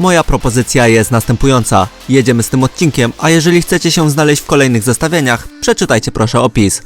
Moja propozycja jest następująca. Jedziemy z tym odcinkiem, a jeżeli chcecie się znaleźć w kolejnych zestawieniach, przeczytajcie proszę opis.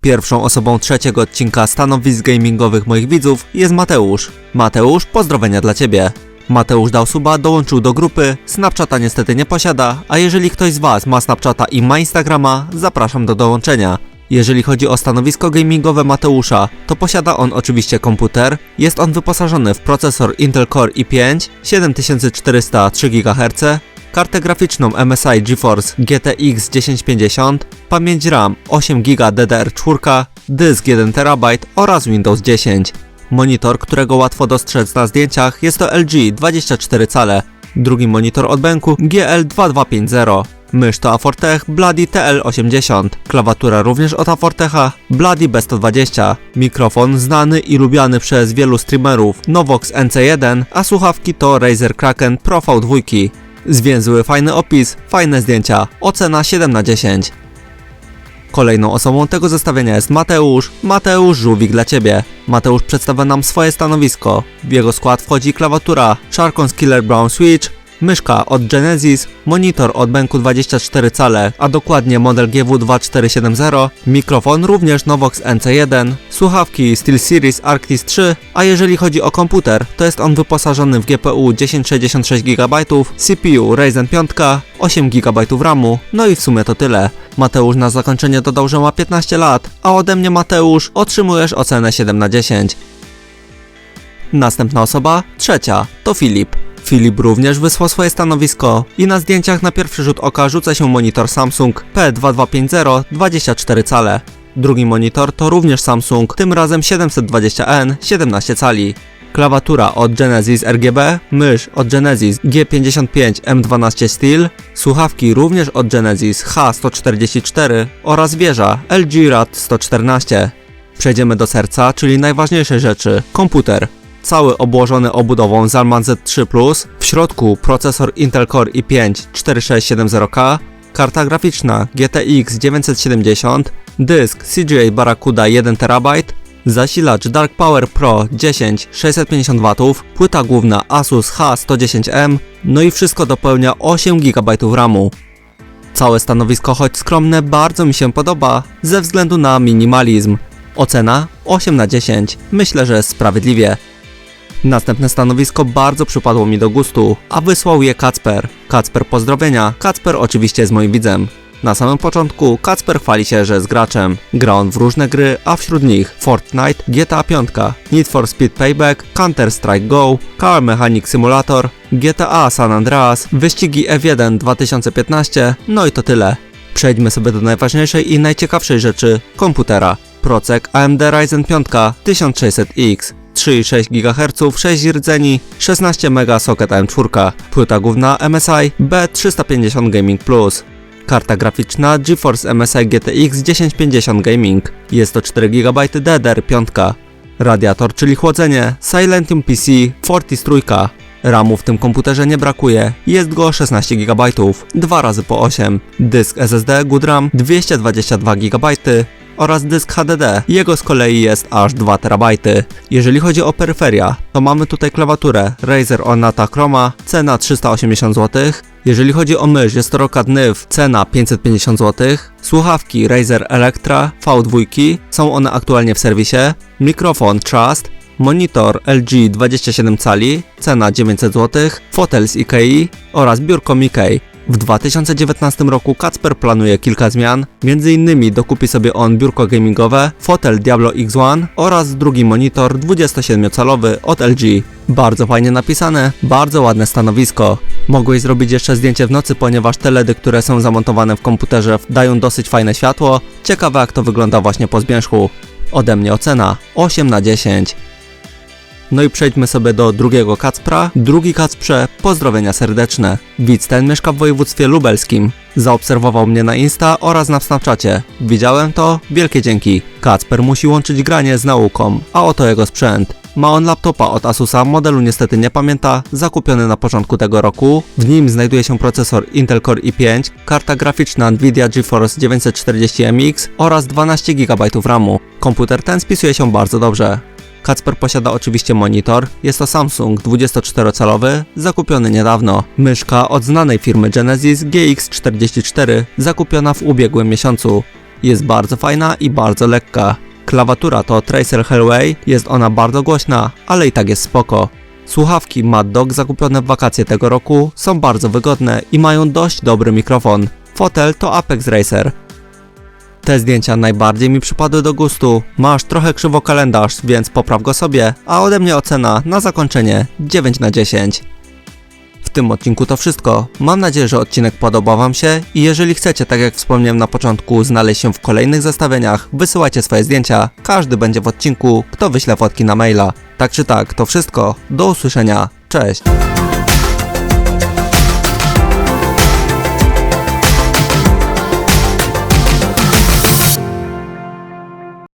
Pierwszą osobą trzeciego odcinka stanowisk gamingowych moich widzów jest Mateusz. Mateusz, pozdrowienia dla Ciebie. Mateusz dał suba, dołączył do grupy, Snapchata niestety nie posiada, a jeżeli ktoś z Was ma Snapchata i ma Instagrama, zapraszam do dołączenia. Jeżeli chodzi o stanowisko gamingowe Mateusza, to posiada on oczywiście komputer, jest on wyposażony w procesor Intel Core i5 7403 GHz, kartę graficzną MSI GeForce GTX 1050, pamięć RAM 8 GB DDR4, dysk 1 TB oraz Windows 10. Monitor, którego łatwo dostrzec na zdjęciach jest to LG 24 cale. Drugi monitor od bęku GL2250. Mysz to Afortech Bloody TL80. Klawiatura również od Afortecha Bloody B120. Mikrofon znany i lubiany przez wielu streamerów Novox NC1, a słuchawki to Razer Kraken Pro V2. Zwięzły fajny opis, fajne zdjęcia. Ocena 7 na 10. Kolejną osobą tego zestawienia jest Mateusz. Mateusz Żółwik dla Ciebie. Mateusz przedstawia nam swoje stanowisko. W jego skład wchodzi klawiatura Sharkons Killer Brown Switch, myszka od Genesis, monitor od Benku 24 cale, a dokładnie model GW2470, mikrofon również Novox NC1, słuchawki SteelSeries Arctis 3, a jeżeli chodzi o komputer, to jest on wyposażony w GPU 1066 GB, CPU Ryzen 5, 8 GB RAMu, no i w sumie to tyle. Mateusz na zakończenie dodał, że ma 15 lat, a ode mnie Mateusz otrzymujesz ocenę 7 na 10. Następna osoba, trzecia, to Filip. Filip również wysłał swoje stanowisko i na zdjęciach na pierwszy rzut oka rzuca się monitor Samsung P2250 24 cale. Drugi monitor to również Samsung, tym razem 720N 17 cali. Klawiatura od Genesis RGB, mysz od Genesis G55M12 Steel, słuchawki również od Genesis H144 oraz wieża LG Rad 114. Przejdziemy do serca, czyli najważniejszej rzeczy komputer. Cały obłożony obudową Zalman Z3+, w środku procesor Intel Core i5 4670K, karta graficzna GTX 970, dysk CGA Barracuda 1 TB, zasilacz Dark Power Pro 10 650W, płyta główna Asus H110M, no i wszystko dopełnia 8 GB RAMu. Całe stanowisko, choć skromne, bardzo mi się podoba ze względu na minimalizm. Ocena 8 na 10. Myślę, że sprawiedliwie. Następne stanowisko bardzo przypadło mi do gustu, a wysłał je Kacper. Kacper pozdrowienia. Kacper oczywiście jest moim widzem. Na samym początku Kacper chwali się, że jest graczem. Gra on w różne gry, a wśród nich Fortnite, GTA 5, Need for Speed Payback, Counter Strike Go, Car Mechanic Simulator, GTA San Andreas, wyścigi F1 2015, no i to tyle. Przejdźmy sobie do najważniejszej i najciekawszej rzeczy komputera. Procek AMD Ryzen 5 1600X. 3,6 GHz, 6 rdzeni, 16 MB socket AM4, płyta główna MSI B350 Gaming Plus. Karta graficzna GeForce MSI GTX 1050 Gaming. Jest to 4 GB DDR5. Radiator, czyli chłodzenie Silentium PC Fortis trójka. RAMu w tym komputerze nie brakuje, jest go 16 GB, 2 razy po 8. Dysk SSD Good RAM 222 GB oraz dysk HDD, jego z kolei jest aż 2 TB. Jeżeli chodzi o peryferia, to mamy tutaj klawiaturę Razer Ornata Chroma, cena 380 zł. Jeżeli chodzi o mysz, jest to Rocad Nyv, cena 550 zł. Słuchawki Razer Electra V2, są one aktualnie w serwisie. Mikrofon Trust, monitor LG 27 cali, cena 900 zł, fotel z Ikei oraz biurko Mickey. W 2019 roku Kacper planuje kilka zmian, m.in. dokupi sobie on biurko gamingowe, fotel Diablo X1 oraz drugi monitor 27-calowy od LG. Bardzo fajnie napisane, bardzo ładne stanowisko. Mogłeś zrobić jeszcze zdjęcie w nocy, ponieważ te LEDy, które są zamontowane w komputerze dają dosyć fajne światło. Ciekawe jak to wygląda właśnie po zmierzchu. Ode mnie ocena 8 na 10. No i przejdźmy sobie do drugiego Kacpra. Drugi Kacprze, pozdrowienia serdeczne. Widz ten mieszka w województwie lubelskim. Zaobserwował mnie na Insta oraz na Snapchacie. Widziałem to? Wielkie dzięki. Kacper musi łączyć granie z nauką, a oto jego sprzęt. Ma on laptopa od Asusa, modelu niestety nie pamięta, zakupiony na początku tego roku. W nim znajduje się procesor Intel Core i5, karta graficzna Nvidia GeForce 940MX oraz 12 GB RAMu. Komputer ten spisuje się bardzo dobrze. Kacper posiada oczywiście monitor, jest to Samsung 24-calowy, zakupiony niedawno. Myszka od znanej firmy Genesis GX44, zakupiona w ubiegłym miesiącu. Jest bardzo fajna i bardzo lekka. Klawatura to Tracer Hellway, jest ona bardzo głośna, ale i tak jest spoko. Słuchawki Mad Dog zakupione w wakacje tego roku są bardzo wygodne i mają dość dobry mikrofon. Fotel to Apex Racer. Te zdjęcia najbardziej mi przypadły do gustu. Masz trochę krzywo kalendarz, więc popraw go sobie, a ode mnie ocena na zakończenie 9 na 10. W tym odcinku to wszystko. Mam nadzieję, że odcinek podobał Wam się i jeżeli chcecie, tak jak wspomniałem na początku, znaleźć się w kolejnych zestawieniach, wysyłajcie swoje zdjęcia. Każdy będzie w odcinku, kto wyśle fotki na maila. Tak czy tak, to wszystko. Do usłyszenia. Cześć.